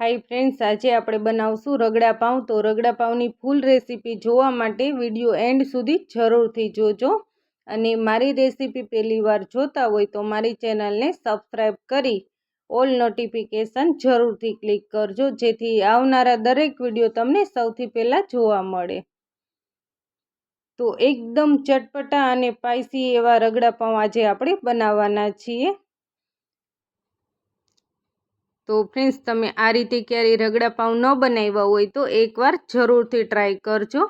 Hi friends આજે આપણે બનાવશું રગડા પાઉં. તો રગડા પાઉંની ફૂલ રેસીપી જોવા માટે વીડિયો એન્ડ સુધી જરૂરથી જોજો. અને મારી રેસીપી પહેલી વાર જોતા હોય તો મારી ચેનલને સબસ્ક્રાઈબ કરી ઓલ નોટિફિકેશન જરૂરથી ક્લિક કરજો, જેથી આવનારા દરેક વીડિયો તમને સૌથી પહેલાં જોવા મળે. તો એકદમ ચટપટા અને સ્પાઈસી એવા રગડા પાઉં આજે આપણે બનાવવાના છીએ. તો ફ્રેન્ડ્સ તમે આ રીતે ક્યારેય રગડા પાઉં ન બનાવ્યા હોય તો એકવાર જરૂરથી ટ્રાય કરજો.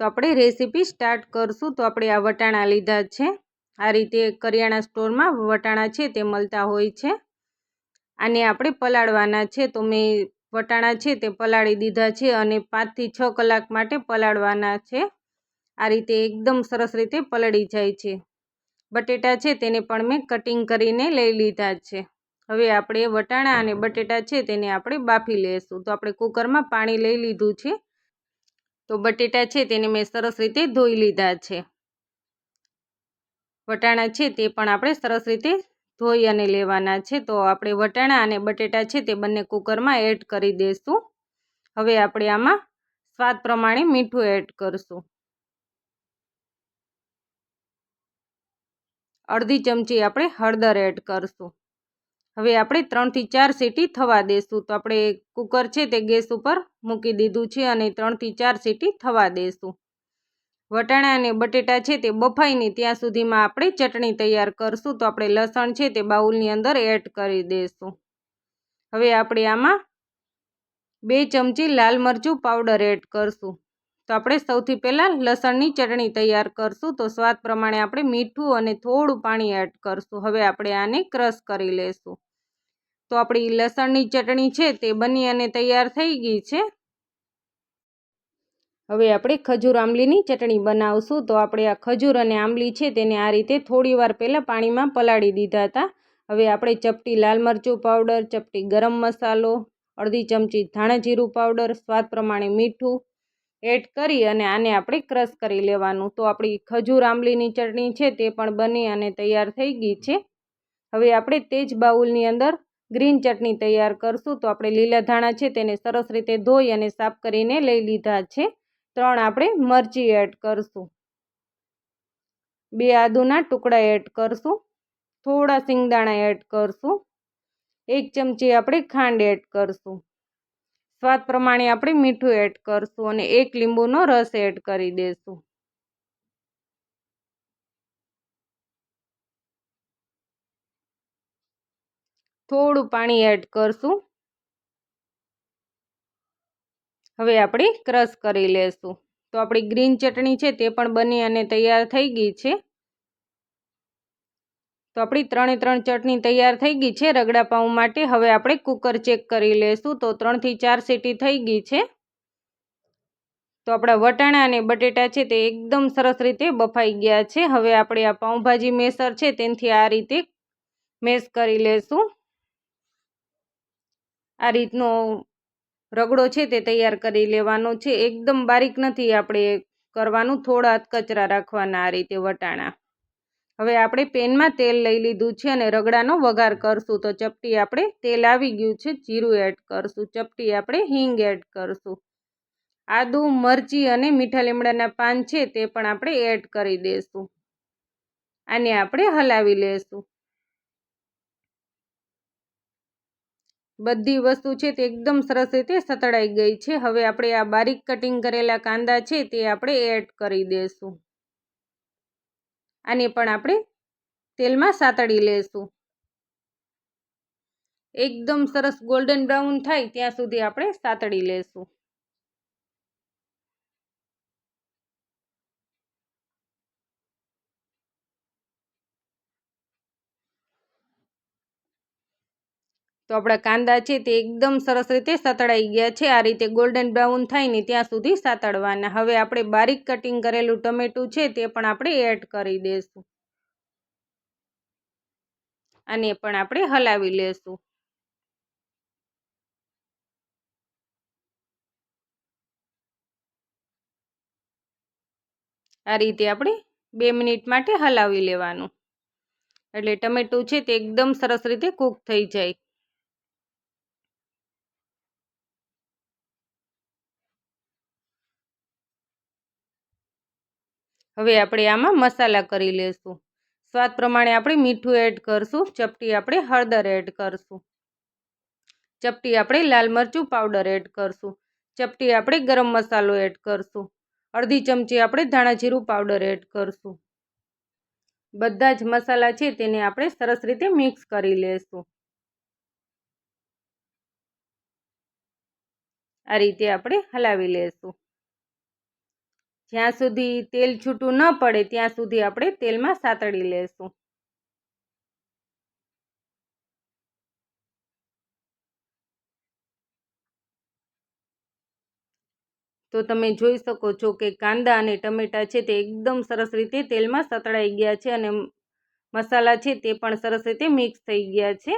તો આપણે રેસીપી સ્ટાર્ટ કરશું. તો આપણે આ વટાણા લીધા છે. આ રીતે કરિયાણા સ્ટોરમાં વટાણા છે તે મળતા હોય છે. આને આપણે પલાળવાના છે. તો મેં વટાણા છે તે પલાળી દીધા છે અને પાંચથી છ કલાક માટે પલાળવાના છે. આ રીતે એકદમ સરસ રીતે પલળી જાય છે. બટેટા છે તેને પણ મેં કટિંગ કરીને લઈ લીધા છે. હવે આપણે વટાણા અને બટેટા છે તેને આપણે બાફી લઈશું તો આપણે કુકરમાં પાણી લઈ લીધું છે. તો બટેટા છે તેને મેં સરસ રીતે ધોઈ લીધા છે. વટાણા છે તે પણ આપણે સરસ રીતે ધોઈ અને લેવાના છે. તો આપણે વટાણા અને બટેટા છે તે બંને કુકરમાં એડ કરી દઈશું હવે આપણે આમાં સ્વાદ પ્રમાણે મીઠું એડ કરશું. અડધી ચમચી આપણે હળદર એડ કરશું. હવે આપણે ત્રણથી ચાર સીટી થવા દઈશું તો આપણે કુકર છે તે ગેસ ઉપર મૂકી દીધું છે અને ત્રણથી ચાર સીટી થવા દઈશું વટાણા અને બટેટા છે તે બફાઈને ત્યાં સુધીમાં આપણે ચટણી તૈયાર કરશું. તો આપણે લસણ છે તે બાઉલની અંદર એડ કરી દઈશું હવે આપણે આમાં બે ચમચી લાલ મરચું પાવડર એડ કરશું. તો આપણે સૌથી પહેલાં લસણની ચટણી તૈયાર કરશું. તો સ્વાદ પ્રમાણે આપણે મીઠું અને થોડું પાણી એડ કરશું. હવે આપણે આને ક્રશ કરી લઈશું તો આપણી લસણની ચટણી છે તે બની અને તૈયાર થઈ ગઈ છે. હવે આપણે ખજૂર આંબલીની ચટણી બનાવશું. તો આપણે આ ખજૂર અને આંબલી છે તેને આ રીતે થોડી વાર પહેલાં પાણીમાં પલાળી દીધા હતા. હવે આપણે ચપટી લાલ મરચું પાવડર, ચપટી ગરમ મસાલો, અડધી ચમચી ધાણા જીરું પાવડર, સ્વાદ પ્રમાણે મીઠું એડ કરી અને આને આપણે ક્રશ કરી લેવાનું. તો આપણી ખજૂર આંબલીની ચટણી છે તે પણ બની અને તૈયાર થઈ ગઈ છે. હવે આપણે તે જ બાઉલની અંદર ગ્રીન ચટણી તૈયાર કરશું. તો આપણે લીલા ધાણા છે તેને સરસ રીતે ધોઈ અને સાફ કરીને લઈ લીધા છે. ત્રણ આપણે મરચી એડ કરશું. બે આદુના ટુકડા એડ કરશું. થોડા સિંગદાણા એડ કરશું. એક ચમચી આપણે ખાંડ એડ કરશું. સ્વાદ પ્રમાણે આપણે મીઠું એડ કરશું અને એક લીંબુનો રસ એડ કરી દઈશું થોડું પાણી એડ કરશું. હવે આપણે ક્રશ કરી લેશું. તો આપણી ગ્રીન ચટણી છે તે પણ બની અને તૈયાર થઈ ગઈ છે. તો આપણી ત્રણે ત્રણ ચટણી તૈયાર થઈ ગઈ છે રગડા પાઉં માટે. હવે આપણે કુકર ચેક કરી લઈશું તો ત્રણથી ચાર સીટી થઈ ગઈ છે. તો આપણા વટાણા અને બટેટા છે તે એકદમ સરસ રીતે બફાઈ ગયા છે. હવે આપણે આ પાઉંભાજી મેસર છે તેનાથી આ રીતે મેસ કરી લેશું. આ રીતનો રગડો છે તે તૈયાર કરી લેવાનો છે. એકદમ બારીક નથી આપણે કરવાનું. થોડા કચરા રાખવાના આ રીતે વટાણા. હવે આપણે પેનમાં તેલ લઈ લીધું છે અને રગડાનો વઘાર કરશું. તો ચપટી આપણે તેલ આવી ગયું છે, જીરું એડ કરશું. ચપટી આપણે હિંગ એડ કરશું. આદુ, મરચી અને મીઠા લીમડાના પાન છે તે પણ આપણે એડ કરી દઈશું આને આપણે હલાવી લેશું. બધી વસ્તુ છે તે એકદમ સરસ રીતે સતળાઈ ગઈ છે. હવે આપણે આ બારીક કટિંગ કરેલા કાંદા છે તે આપણે એડ કરી દઈશું આને પણ આપણે તેલમાં સાતળી લેશું. એકદમ સરસ ગોલ્ડન બ્રાઉન થાય ત્યાં સુધી આપણે સાતળી લેશું. તો આપણા કાંદા છે તે એકદમ સરસ રીતે સતળાઈ ગયા છે. આ રીતે ગોલ્ડન બ્રાઉન થાય ને ત્યાં સુધી સાતળવાના. હવે આપણે બારીક કટિંગ કરેલું ટમેટું છે તે પણ આપણે એડ કરી દઈશું અને પણ આપણે હલાવી લેશું. આ રીતે આપણે બે મિનિટ માટે હલાવી લેવાનું. એટલે ટમેટું છે તે એકદમ સરસ રીતે કૂક થઈ જાય. હવે આપણે આમાં મસાલા કરી લેશું. સ્વાદ પ્રમાણે આપણે મીઠું એડ કરશું, ચપટી આપણે હળદર એડ કરશું. ચપટી આપણે લાલ મરચું પાવડર એડ કરશું. ચપટી આપણે ગરમ મસાલો એડ કરશું. અડધી ચમચી આપણે ધાણા જીરું પાવડર એડ કરશું. બધા જ મસાલા છે તેને આપણે સરસ રીતે મિક્સ કરી લેશું. આ રીતે આપણે હલાવી લેશું. જ્યાં સુધી તેલ છૂટું ન પડે, ત્યાં સુધી આપણે તેલમાં સાતળી લેશું. તો તમે જોઈ શકો છો કે કાંદા અને ટમેટાં છે તે એકદમ સરસ રીતે તેલમાં સતળાઈ ગયા છે અને મસાલા છે તે પણ સરસ રીતે મિક્સ થઈ ગયા છે.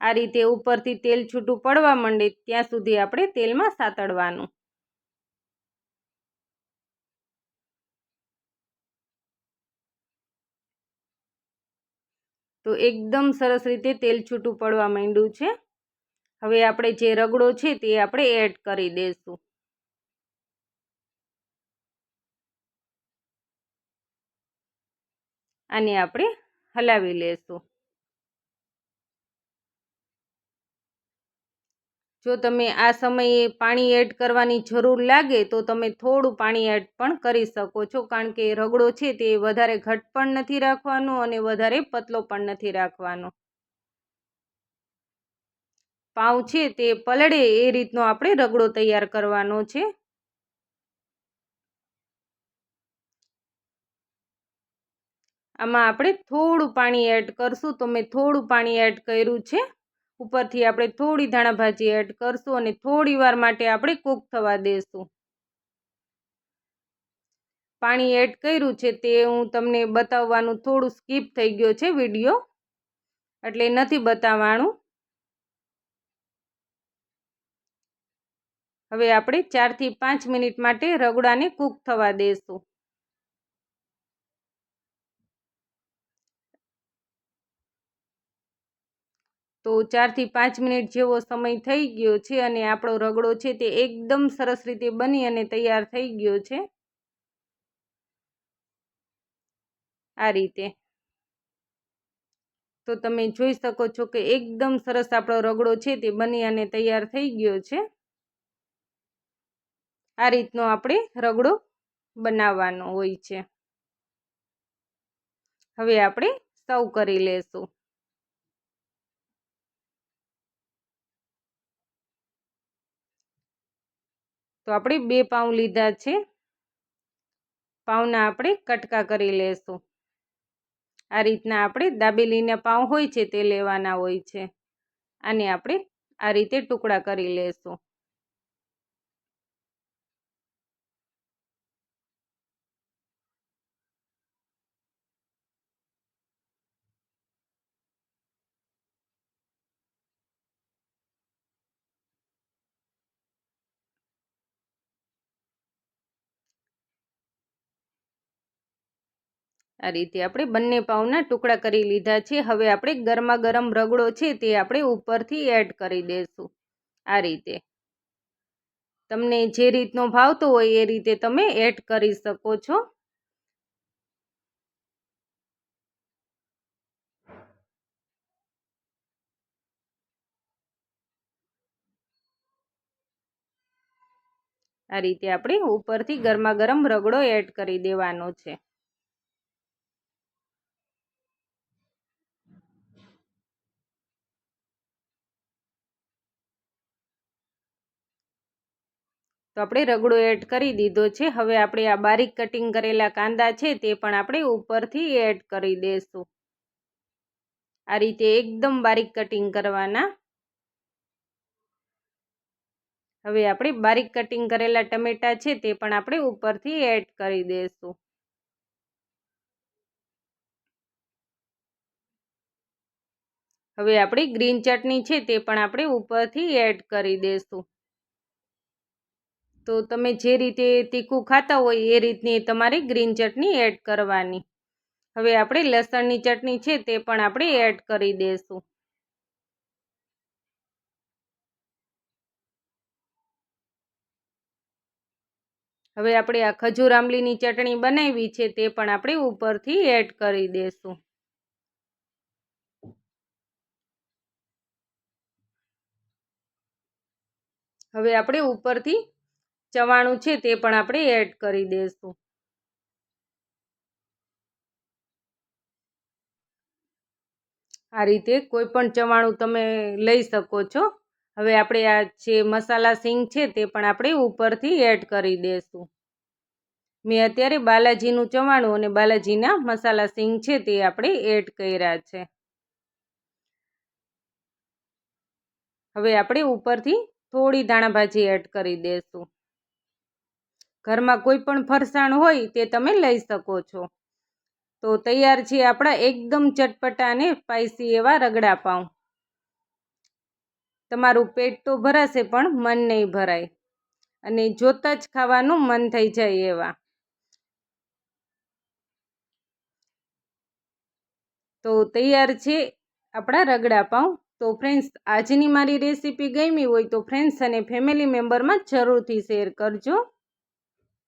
આ રીતે ઉપરથી તેલ છૂટું પડવા માંડે, ત્યાં સુધી આપણે તેલમાં સાતળવાનું. તો એકદમ સરસ રીતે તેલ છૂટું પડવા માંડ્યું છે. હવે આપણે જે રગડો છે તે આપણે એડ કરી દઈશું આને આપણે હલાવી લેશું. જો તમે આ સમયે પાણી એડ કરવાની જરૂર લાગે, તો તમે થોડું પાણી એડ પણ કરી શકો છો. કારણ કે રગડો છે તે વધારે ઘટ પણ નથી રાખવાનો અને વધારે પતલો પણ નથી રાખવાનો. પાઉં છે તે પલળે એ રીતનો આપણે રગડો તૈયાર કરવાનો છે. આમાં આપણે થોડું પાણી એડ કરશું. તો મેં થોડું પાણી એડ કર્યું છે. ઉપરથી આપણે થોડી ધાણા ભાજી એડ કરશું અને થોડી વાર માટે આપણે કૂક થવા દેશું. પાણી એડ કર્યું છે તે હું તમને બતાવવાનું થોડું સ્કીપ થઈ ગયો છે વીડિયો એટલે નથી બતાવવાનું. હવે આપણે ચારથી પાંચ મિનિટ માટે રગડાને કૂક થવા દેશું. તો ચારથી પાંચ મિનિટ જેવો સમય થઈ ગયો છે અને આપણો રગડો છે તે એકદમ સરસ રીતે બની અને તૈયાર થઈ ગયો છે. આ રીતે. તો તમે જોઈ શકો છો કે એકદમ સરસ આપણો રગડો છે તે બની અને તૈયાર થઈ ગયો છે. આ રીતનો આપણે રગડો બનાવવાનો હોય છે. હવે આપણે સર્વ કરી લેશું. તો આપણે બે પાઉં લીધા છે. પાઉંના આપણે કટકા કરી લેશું. આ રીતના આપણે દાબેલીના પાઉં હોય છે તે લેવાના હોય છે. આને આપણે આ રીતે ટુકડા કરી લેશું. આ રીતે આપણે બંને પાઉના ટુકડા કરી લીધા છે. હવે આપણે ગરમા ગરમ રગડો છે તે આપણે ઉપરથી એડ કરી દઈશું આ રીતે. તમને જે રીતનો ભાવતો હોય એ રીતે તમે એડ કરી શકો છો. આ રીતે આપણે ઉપરથી ગરમા ગરમ રગડો એડ કરી દેવાનો છે. તો આપણે રગડો એડ કરી દીધો છે. હવે આપણે આ બારીક કટિંગ કરેલા કાંદા છે તે પણ આપણે ઉપરથી એડ કરી દઈશું આ રીતે એકદમ બારીક કટિંગ કરવાના. હવે આપણે બારીક કટિંગ કરેલા ટમેટા છે તે પણ આપણે ઉપરથી એડ કરી દઈશું હવે આપણી ગ્રીન ચટણી છે તે પણ આપણે ઉપરથી એડ કરી દઈશું તો તમે જે રીતે તીખું ખાતા હોય એ રીતની તમારે ગ્રીન ચટણી એડ કરવાની. હવે આપણે લસણની ચટણી છે તે પણ આપણે એડ કરી દઈશું હવે આપણે આ ખજૂર આંબલીની ચટણી બનાવી છે તે પણ આપણે ઉપરથી એડ કરી દઈશું હવે આપણે ઉપરથી ચવાણું છે તે પણ આપણે એડ કરી દઈશું. આ રીતે કોઈ પણ ચવાણું તમે લઈ શકો છો. હવે આપણે આ જે મસાલા સિંગ છે તે પણ આપણે ઉપરથી એડ કરી દઈશું. મેં અત્યારે બાલાજીનું ચવાણું અને બાલાજીના મસાલા સિંગ છે તે આપણે એડ કર્યા છે. હવે આપણે ઉપરથી થોડી ધાણાભાજી એડ કરી દઈશું. ઘરમાં કોઈ પણ ફરસાણ હોય તે તમે લઈ શકો છો. તો તૈયાર છે આપણા એકદમ ચટપટા અને સ્પાઈસી એવા રગડા પાઉં. તમારું પેટ તો ભરાશે પણ મન નહીં ભરાય. અને જોતાં જ ખાવાનું મન થઈ જાય એવા. તો તૈયાર છે આપણા રગડા પાઉં. તો ફ્રેન્ડ્સ આજની મારી રેસીપી ગમી હોય તો ફ્રેન્ડ્સ અને ફેમિલી મેમ્બરમાં જરૂરથી શેર કરજો.